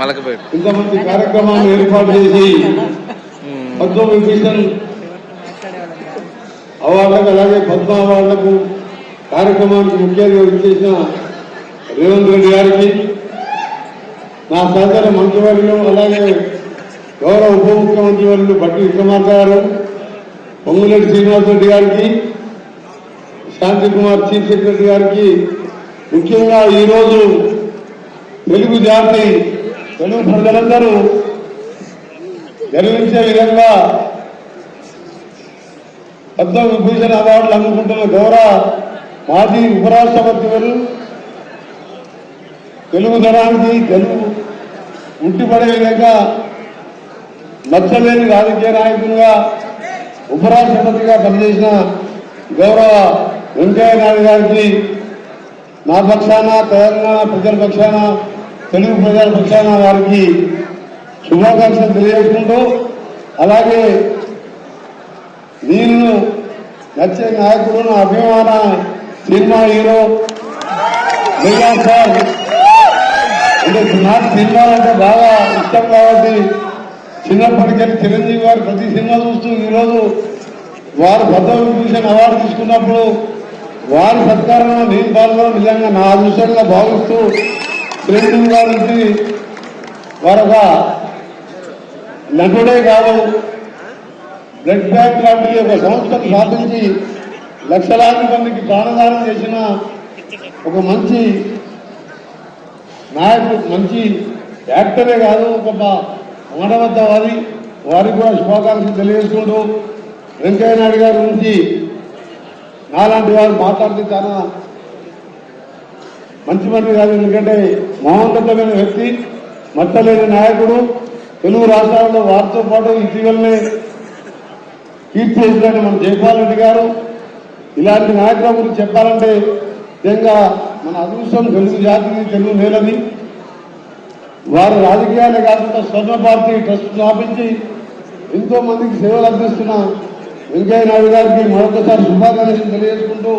మలకపేట. ఇంతమంది కార్యక్రమాలు ఏర్పాటు చేసి పద్మ విభూషణ్ అవార్డులకు అలాగే పద్మ అవార్డులకు కార్యక్రమానికి ముఖ్యంగా విచ్చేసిన రేవంత్ రెడ్డి గారికి నా సహచర మంత్రివర్యులు అలాగే గౌరవ ఉప ముఖ్యమంత్రి వర్యులు బట్టి విక్రమార్క గారు పొంగులేటి శ్రీనివాసరెడ్డి గారికి శాంతి కుమార్ చీఫ్ సెక్రటరీ గారికి ముఖ్యంగా ఈరోజు తెలుగు జాతి తెలుగు ప్రజలందరూ గర్వించే విధంగా పద్మ విభూషణ అవార్డులు అందుకుంటున్న గౌరవ మాజీ ఉపరాష్ట్రపతి గారు తెలుగు జనానికి తెలుగు ఉంటిపడే విధంగా నచ్చలేని రాజకీయ నాయకులుగా ఉపరాష్ట్రపతిగా పనిచేసిన గౌరవ వెంకయ్య నాయుడు గారికి నా పక్షాన తెలంగాణ ప్రజల పక్షాన తెలుగు ప్రజల పక్షాన వారికి శుభాకాంక్షలు తెలియజేసుకుంటూ అలాగే నేను నచ్చే నాయకుడు నా అభిమాన సినిమా హీరో మిగా సార్. అంటే నాకు సినిమాలు అంటే బాగా ఇష్టం కాబట్టి చిన్నప్పటికెళ్ళి చిరంజీవి గారు ప్రతి సినిమా చూస్తూ ఈరోజు వారు పద్మవిభూషణ్ అవార్డు తీసుకున్నప్పుడు వారి సత్కారంలో నేను పాల్గొనడం నిజంగా నా అదృష్టంగా భావిస్తూ చిరంజీవి గారికి వరగా నటుడే కాదు. బ్లడ్ బ్యాంక్ లాంటి ఒక సంస్థను స్థాపించి లక్షలాది మందికి ప్రాణదానం చేసిన ఒక మంచి నాయకుడు మంచి యాక్టరే కాదు ఒక మా- వారి వారికి కూడా శుభాకాంక్షలు తెలియజేసుకుంటూ వెంకయ్య నాయుడు గారి గురించి నాలాంటి వారు మాట్లాడితే చాలా మంచి మంది కాదు. ఎందుకంటే మహోన్నతమైన వ్యక్తి మట్టలేని నాయకుడు తెలుగు రాష్ట్రాల్లో వారితో పాటు ఇటీవలనే కీర్తి చేసిన మన జైపాల్ రెడ్డి గారు. ఇలాంటి నాయకుల గురించి చెప్పాలంటే నిజంగా మన అదృష్టం తెలుగు జాతికి తెలుగు నేలది. వారు రాజకీయాలే కాకుండా స్వర్ణ పార్టీ ట్రస్ట్ స్థాపించి ఎంతో మందికి సేవలు అందిస్తున్న వెంకయ్య నాయుడు గారికి మరొకసారి శుభాకాంక్షలు తెలియజేసుకుంటూ